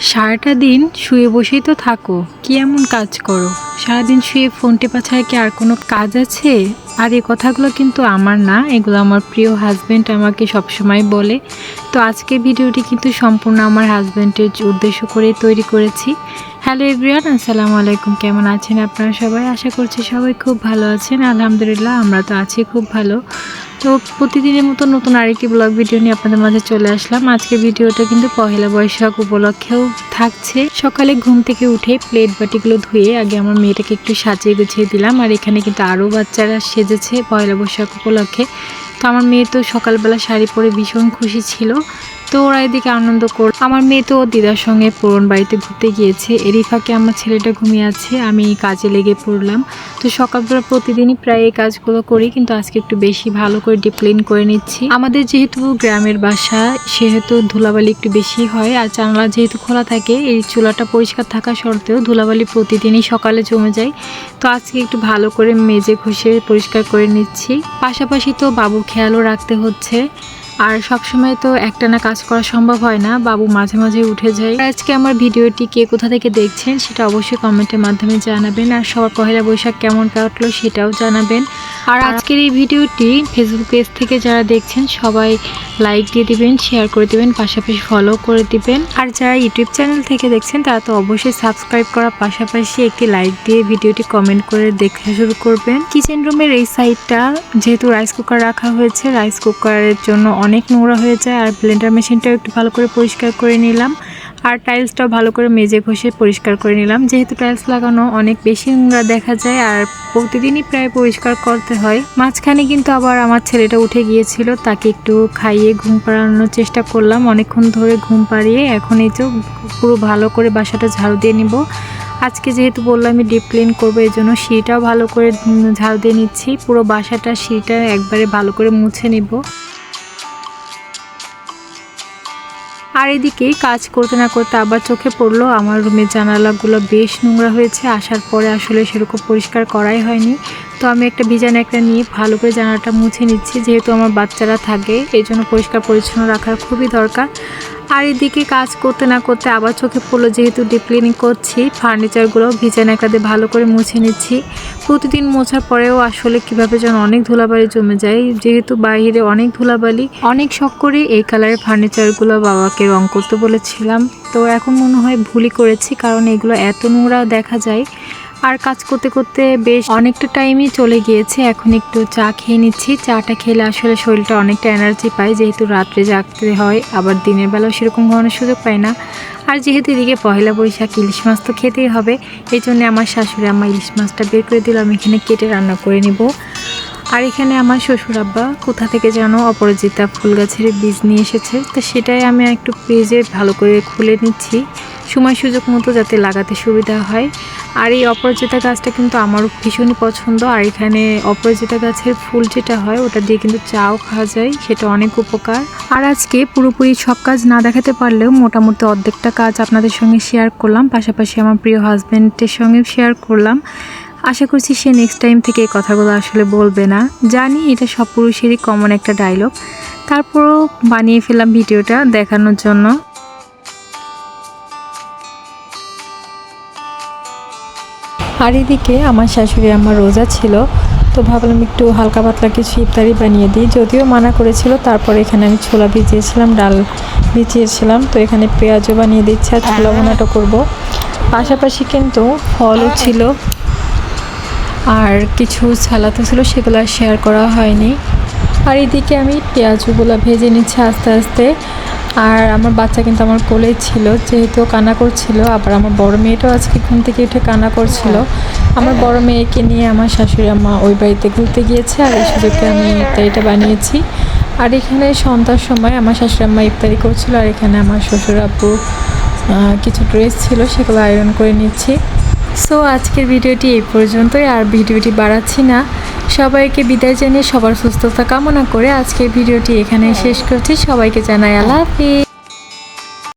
সারাটা দিন শুয়ে বসেই তো থাকো। কি এমন কাজ করো? সারাদিন শুয়ে ফোন টেপা ছাড়া কি আর কোনো কাজ আছে? আর এই কথাগুলো কিন্তু আমার না, এগুলো আমার প্রিয় হাজব্যান্ড আমাকে সবসময় বলে। তো আজকে ভিডিওটি কিন্তু সম্পূর্ণ আমার হাজব্যান্ডের উদ্দেশ্য করে তৈরি করেছি। হ্যালো এভরিওয়ান আসসালামু আলাইকুম। কেমন আছেন আপনারা সবাই? আশা করছি সবাই খুব ভালো আছেন। আলহামদুলিল্লাহ, আমরা তো আছি খুব ভালো। তো প্রতিদিনের মতো নতুন আরেকটি ব্লগ ভিডিও নিয়ে আপনাদের মাঝে চলে আসলাম। আজকে ভিডিওটা কিন্তু পহেলা বৈশাখ উপলক্ষেও থাকছে। সকালে ঘুম থেকে উঠে প্লেট বাটিগুলো ধুয়ে আগে আমার মেয়েটাকে একটু সাজিয়ে গুছিয়ে দিলাম। আর এখানে কিন্তু আরও বাচ্চারা সেজেছে পহেলা বৈশাখ উপলক্ষে। তো আমার মেয়ে তো সকালবেলা শাড়ি পরে ভীষণ খুশি ছিল। তো ওরা এদিকে আনন্দ কর আমার মেয়ে তো দিদার সঙ্গে পুরন বাড়িতে ঘুরতে গিয়েছে। এরই ফাঁকে আমার ছেলেটা ঘুমিয়ে আছে, আমি কাজে লেগে পড়লাম। তো সকালবেলা প্রতিদিনই প্রায় এই কাজগুলো করি, কিন্তু আজকে একটু বেশি ভালো করে ডিপ্লিন করে নিচ্ছি। আমাদের যেহেতু গ্রামের বাসা, সেহেতু ধুলাবালি একটু বেশি হয়, আর জানলা যেহেতু খোলা থাকে, এই চুলাটা পরিষ্কার থাকা সত্ত্বেও ধুলাবালি প্রতিদিনই সকালে জমে যায়। তো আজকে একটু ভালো করে মেজে ঘষে পরিষ্কার করে নিচ্ছি। পাশাপাশি তো বাবুর খেয়ালও রাখতে হচ্ছে। আর সবসময় তো একটানা কাজ করা সম্ভব হয় না, বাবু মাঝে মাঝে উঠে যায়। আজকে আমার ভিডিওটি কে কোথা থেকে দেখছেন সেটা অবশ্যই কমেন্টের মাধ্যমে জানাবেন, আর সবার পহেলা বৈশাখ কেমন কাটলো সেটাও জানাবেন। আর আজকের এই ভিডিওটি ফেসবুক পেজ থেকে যারা দেখছেন, সবাই লাইক দিয়ে দিবেন শেয়ার করে দিবেন, পাশাপাশি ফলো করে দিবেন। আর যারা ইউটিউব চ্যানেল থেকে দেখছেন, তারা তো অবশ্যই সাবস্ক্রাইব করার পাশাপাশি একটি লাইক দিয়ে ভিডিওটি কমেন্ট করে দেখতে শুরু করবেন। কিচেন রুমের এই সাইডটা যেহেতু রাইস কুকার রাখা হয়েছে রাইস কুকারের জন্য অনেক নোংরা হয়ে যায়। আর ব্লেন্ডার মেশিনটাও একটু ভালো করে পরিষ্কার করে নিলাম। আর টাইলসটাও ভালো করে মেজে ঘষে পরিষ্কার করে নিলাম। যেহেতু টাইলস লাগানো অনেক বেশি নোংরা দেখা যায় আর প্রতিদিনই প্রায় পরিষ্কার করতে হয়। মাঝখানে কিন্তু আবার আমার ছেলেটা উঠে গিয়েছিল, তাকে একটু খাইয়ে ঘুম পাড়ানোর চেষ্টা করলাম। অনেকক্ষণ ধরে ঘুম পাড়িয়ে এখন এই তো পুরো ভালো করে বাসাটা ঝাড়ু দিয়ে নিব। আজকে যেহেতু বললাম আমি ডিপ ক্লিন করব, এই জন্য সিঁড়িটাও ভালো করে ঝাড়ু দিয়ে নিচ্ছি। পুরো বাসাটা সিঁড়িটা একবারে ভালো করে মুছে নিব। আর এদিকে কাজ করতে না করতে আবার চোখে পড়ল। আমার রুমের জানালাগুলো বেশ নোংরা হয়েছে। আসার পরে আসলে সেরকম পরিষ্কার করাই হয়নি। তো আমি একটা ভিজা ন্যাকড়া নিয়ে ভালো করে জানালাটা মুছে নিচ্ছি, যেহেতু আমার বাচ্চারা থাকে, এই জন্য পরিষ্কার পরিচ্ছন্ন রাখার খুবই দরকার। আর এদিকে কাজ করতে না করতে আবার চোখে পড়ল, যেহেতু ডিপ ক্লিনিং করছি ফার্নিচারগুলো ভিজা ন্যাকড়া দিয়ে ভালো করে মুছে নিচ্ছি। প্রতিদিন মোছার পরেও আসলে কীভাবে যেন অনেক ধুলাবালি জমে যায়, যেহেতু বাইরে অনেক ধুলাবালি। অনেক শখ করে এই কালারের ফার্নিচারগুলো বাবাকে রং করতে বলেছিলাম। তো এখন মনে হয় ভুলই করেছি, কারণ এগুলো এত নোংরা দেখা যায়। আর কাজ করতে করতে বেশ অনেকটা টাইমই চলে গিয়েছে। এখন একটু চা খেয়ে নিচ্ছি। চাটা খেলে আসলে শরীরটা অনেকটা এনার্জি পায়। যেহেতু রাত্রে জাগতে হয়, আবার দিনের বেলাও সেরকম ঘুমানোর সুযোগ পায় না। আর যেহেতু এদিকে পয়লা বৈশাখ ইলিশ মাছ তো খেতেই হবে, এই জন্য আমার শাশুড়ি আমার ইলিশ মাছটা বের করে দিল। আমি এখানে কেটে রান্না করে নিব। আর এখানে আমার শ্বশুর আব্বা, কোথা থেকে যেন অপরাজিতা ফুল গাছের বীজ নিয়ে এসেছে। তো সেটাই আমি একটু পেজে ভালো করে খুলে নিচ্ছি। সময় সুযোগ মতো যাতে লাগাতে সুবিধা হয়। আর এই অপরাজিতা গাছটা কিন্তু আমারও ভীষণই পছন্দ। আর এখানে অপরাজিতা গাছের ফুল যেটা হয়, ওটা দিয়ে কিন্তু চাও খাওয়া যায়, সেটা অনেক উপকার। আর আজকে পুরোপুরি সব কাজ না দেখাতে পারলেও মোটামুটি অর্ধেকটা কাজ আপনাদের সঙ্গে শেয়ার করলাম। পাশাপাশি আমার প্রিয় হাজব্যান্ডের সঙ্গে শেয়ার করলাম। আশা করছি সে নেক্সট টাইম থেকে এই কথাগুলো আসলে বলবে না। জানি এটা সব পুরুষেরই কমন একটা ডায়লগ তারপরও বানিয়ে ফেললাম ভিডিওটা দেখানোর জন্য। আর এদিকে আমার শাশুড়ি আমার রোজা ছিল তো ভাবলাম একটু হালকা পাতলা কিছু ইফতারি বানিয়ে দিই। যদিও মানা করেছিল তারপর এখানে আমি ছোলা ভিজিয়েছিলাম ডাল ভিজিয়েছিলাম তো এখানে পেঁয়াজও বানিয়ে দিচ্ছি আর ছোলা বোনাটা করব। পাশাপাশি কিন্তু ফলও ছিল আর কিছু সালাতো ছিল সেগুলো আর শেয়ার করা হয়নি। আর এদিকে আমি পেঁয়াজগুলো ভেজে নিচ্ছি আস্তে আস্তে। আর আমার বাচ্চা কিন্তু আমার কোলেই ছিল যেহেতু কান্না করছিল আবার আমার বড় মেয়েটাও আজকে ঘুম থেকে উঠে কান্না করছিল আমার বড় মেয়েকে নিয়ে আমার শাশুড়ি আম্মা ওই বাড়িতে ঘুরতে গিয়েছে আর এই সুযোগে আমি ইফতারিটা বানিয়েছি। আর এখানে সন্ধ্যার সময় আমার শাশুড়ি আম্মা ইফতারি করছিল আর এখানে আমার শ্বশুর আহ, কিছু ড্রেস ছিল সেগুলো আয়রন করে নিচ্ছি। সো আজকের ভিডিওটি এই পর্যন্তই আর ভিডিওটি বাড়াচ্ছি না। সবাইকে বিদায় জানিয়ে সবার সুস্থতা কামনা করে আজকে ভিডিওটি এখানে শেষ করছি। সবাইকে জানাই আল্লাহ হাফিজ।